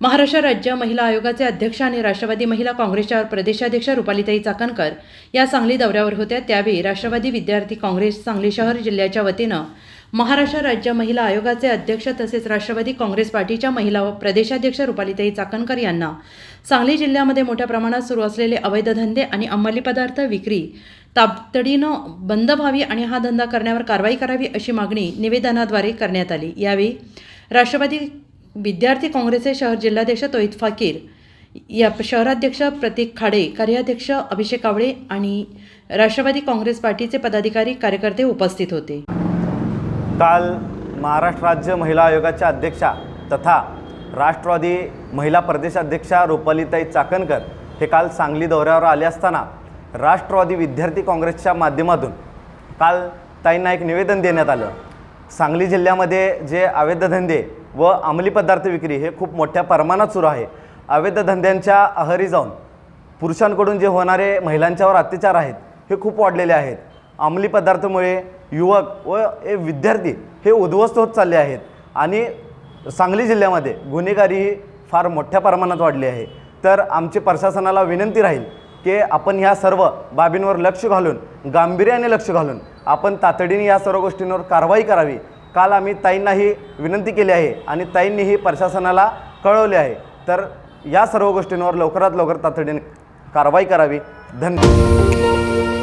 महाराष्ट्र राज्य महिला आयोगाचे अध्यक्ष आणि राष्ट्रवादी महिला काँग्रेसच्या प्रदेशाध्यक्ष रुपालीताई चाकणकर या सांगली दौऱ्यावर होत्या. त्यावेळी राष्ट्रवादी विद्यार्थी काँग्रेस सांगली शहर जिल्ह्याच्या वतीनं महाराष्ट्र राज्य महिला आयोगाचे अध्यक्ष तसेच राष्ट्रवादी काँग्रेस पार्टीच्या महिला व प्रदेशाध्यक्ष रुपालीताई चाकणकर यांना सांगली जिल्ह्यामध्ये मोठ्या प्रमाणात सुरू असलेले अवैध धंदे आणि अंमली पदार्थ विक्री तातडीनं बंद व्हावी आणि हा धंदा करण्यावर कारवाई करावी अशी मागणी निवेदनाद्वारे करण्यात आली. यावेळी राष्ट्रवादी विद्यार्थी काँग्रेसचे शहर जिल्हाध्यक्ष तोहित फाकीर या शहराध्यक्ष प्रतीक खाडे कार्याध्यक्ष अभिषेक कावळे आणि राष्ट्रवादी काँग्रेस पार्टीचे पदाधिकारी कार्यकर्ते उपस्थित होते. काल महाराष्ट्र राज्य महिला आयोगाच्या अध्यक्षा तथा राष्ट्रवादी महिला प्रदेशाध्यक्षा रुपालीताई चाकणकर हे काल सांगली दौऱ्यावर आले असताना राष्ट्रवादी विद्यार्थी काँग्रेसच्या माध्यमातून काल ताईंना एक निवेदन देण्यात आलं. सांगली जिल्ह्यामध्ये जे अवैध धंदे व अंमली पदार्थ विक्री हे खूप मोठ्या प्रमाणात सुरू आहे. अवैध धंद्यांच्या आहारी जाऊन पुरुषांकडून जे होणारे महिलांच्यावर अत्याचार आहेत हे खूप वाढलेले आहेत. अंमली पदार्थामुळे युवक व हे विद्यार्थी हे उद्ध्वस्त होत चालले आहेत आणि सांगली जिल्ह्यामध्ये गुन्हेगारी ही फार मोठ्या प्रमाणात वाढली आहे. तर आमची प्रशासनाला विनंती राहील की आपण ह्या सर्व बाबींवर लक्ष घालून गांभीर्याने लक्ष घालून आपण तातडीने या सर्व गोष्टींवर कारवाई करावी. काल आम्ही ताईंनाही विनंती केली आहे आणि ताईंनीही प्रशासनाला कळवले आहे. तर या सर्व गोष्टींवर लवकरात लवकर तातडीने कारवाई करावी. धन्यवाद.